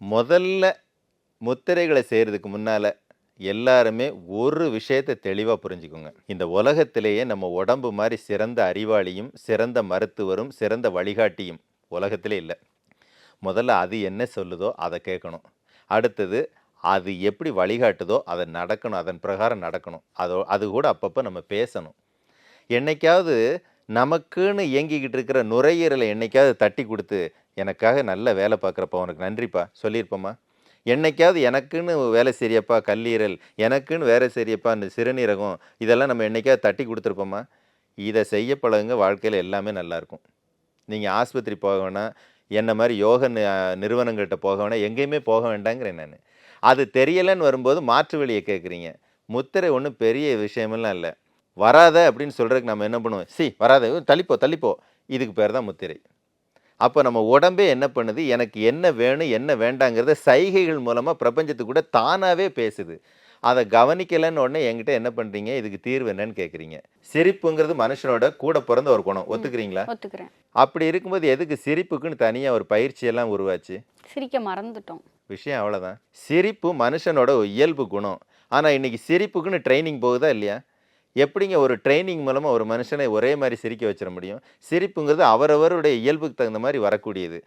முதல்ல முத்திரைகளை செய்கிறதுக்கு முன்னால் எல்லாருமே ஒரு விஷயத்தை தெளிவாக புரிஞ்சுக்கோங்க. இந்த உலகத்திலேயே நம்ம உடம்பு மாதிரி சிறந்த அறிவாளியும் சிறந்த மருத்துவரும் சிறந்த வழிகாட்டியும் உலகத்திலே இல்லை. முதல்ல அது என்ன சொல்லுதோ அதை கேட்கணும். அடுத்தது அது எப்படி வழிகாட்டுதோ அதை நடக்கணும். அதன் பிரகாரம் நடக்கணும். அதோ அது கூட அப்பப்போ நம்ம பேசணும். என்னைக்காவது நமக்குன்னு இயங்கிக்கிட்டு இருக்கிற நுரையீரலை என்னைக்காவது தட்டி கொடுத்து எனக்காக நல்ல வேலை பார்க்குறப்போ உனக்கு நன்றிப்பா சொல்லியிருப்போம்மா என்னைக்காவது எனக்குன்னு வேலை செய்யப்பா கல்லீரல் எனக்குன்னு வேலை செய்யப்பா இந்த சிறுநீரகம் இதெல்லாம் நம்ம என்னைக்காவது தட்டி கொடுத்துருப்போம்மா இதை செய்ய பழகுங்க வாழ்க்கையில் எல்லாமே நல்லாயிருக்கும் நீங்கள் ஆஸ்பத்திரி போக வேணாம் என்ன மாதிரி யோக நிறுவனங்கள்கிட்ட போக வேணாம் எங்கேயுமே போக வேண்டாங்கிறேன் நான். அது தெரியலைன்னு வரும்போது மாற்று வழியை கேட்குறீங்க. முத்திரை ஒன்றும் பெரிய விஷயமெல்லாம் இல்லை. வராத அப்படின்னு சொல்கிறதுக்கு நம்ம என்ன பண்ணுவோம்? சி வராத. தள்ளிப்போ தள்ளிப்போ. இதுக்கு பேர் தான் முத்திரை. அப்போ நம்ம உடம்பே என்ன பண்ணுது? எனக்கு என்ன வேணும் என்ன வேண்டாங்கிறத சைகைகள் மூலமாக பிரபஞ்சத்துக்கு கூட தானாகவே பேசுது. அதை கவனிக்கலைன்னு உடனே என்கிட்ட என்ன பண்ணுறீங்க இதுக்கு தீர்வு என்னன்னு கேட்குறீங்க சிரிப்புங்கிறது மனுஷனோட கூட பிறந்த ஒரு குணம். ஒத்துக்கிறீங்களா? ஒத்துக்கிறேன். அப்படி இருக்கும்போது எதுக்கு சிரிப்புக்குன்னு தனியாக ஒரு பயிற்சியெல்லாம் உருவாச்சு? சிரிக்க மறந்துட்டோம். விஷயம் அவ்வளோதான் சிரிப்பு மனுஷனோட இயல்பு குணம். ஆனால் இன்னைக்கு சிரிப்புக்குன்னு ட்ரைனிங் போகுதா இல்லையா? எப்படிங்க ஒரு ட்ரைனிங் மூலமாக ஒரு மனுஷனை ஒரே மாதிரி சிரிக்க வச்சிட முடியும்? சிரிப்புங்கிறது அவரவருடைய இயல்புக்கு தகுந்த மாதிரி வரக்கூடியது.